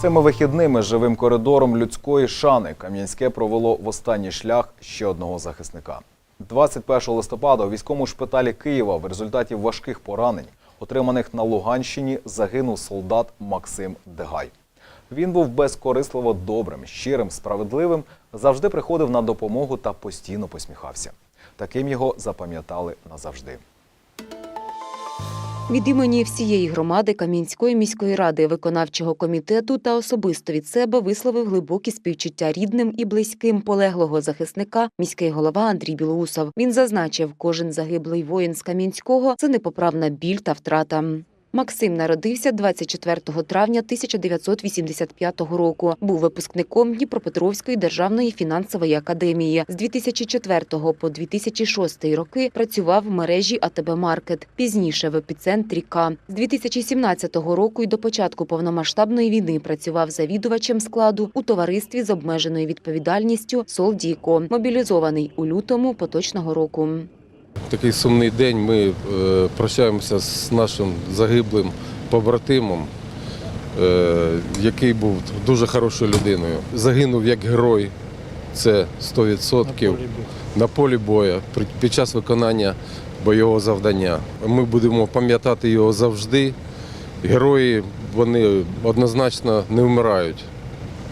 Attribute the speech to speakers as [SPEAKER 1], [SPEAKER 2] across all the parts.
[SPEAKER 1] Цими вихідними живим коридором людської шани Кам'янське провело в останній шлях ще одного захисника. 21 листопада у військовому шпиталі Києва в результаті важких поранень, отриманих на Луганщині, загинув солдат Максим Дегай. Він був безкорисливо добрим, щирим, справедливим, завжди приходив на допомогу та постійно посміхався. Таким його запам'ятали назавжди.
[SPEAKER 2] Від імені всієї громади Кам'янської міської ради виконавчого комітету та особисто від себе висловив глибокі співчуття рідним і близьким полеглого захисника міський голова Андрій Білоусов. Він зазначив, кожен загиблий воїн з Кам'янського це непоправна біль та втрата. Максим народився 24 травня 1985 року. Був випускником Дніпропетровської державної фінансової академії. З 2004 по 2006 роки працював в мережі АТБ Маркет. Пізніше в епіцентрі К. З 2017 року і до початку повномасштабної війни працював завідувачем складу у товаристві з обмеженою відповідальністю Солдіко, мобілізований у лютому поточного року.
[SPEAKER 3] Такий сумний день. Ми е, прощаємося з нашим загиблим побратимом, е, який був дуже хорошою людиною. Загинув як герой, це 100% на полі бою під час виконання бойового завдання. Ми будемо пам'ятати його завжди. Герої вони однозначно не вмирають.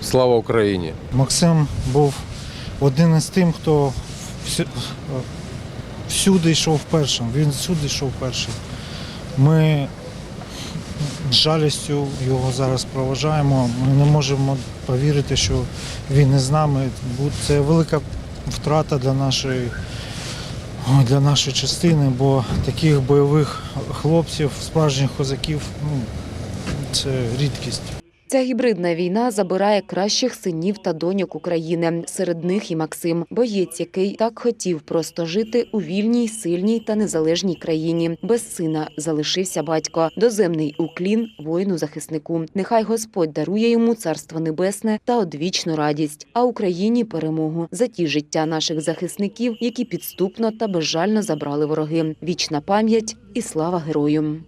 [SPEAKER 3] Слава Україні!
[SPEAKER 4] Максим був один із тим, хто всюди йшов першим. Він всюди йшов першим. Ми з жалістю його зараз проважаємо. Ми не можемо повірити, що він із нами. Це велика втрата для нашої, для нашої частини, бо таких бойових хлопців, справжніх козаків, ну, це рідкість.
[SPEAKER 2] Ця гібридна війна забирає кращих синів та доньок України. Серед них і Максим, боєць, який так хотів просто жити у вільній, сильній та незалежній країні. Без сина залишився батько. Доземний уклін воїну захиснику. Нехай Господь дарує йому царство небесне та одвічну радість, а Україні перемогу за ті життя наших захисників, які підступно та безжально забрали вороги. Вічна пам'ять і слава герою.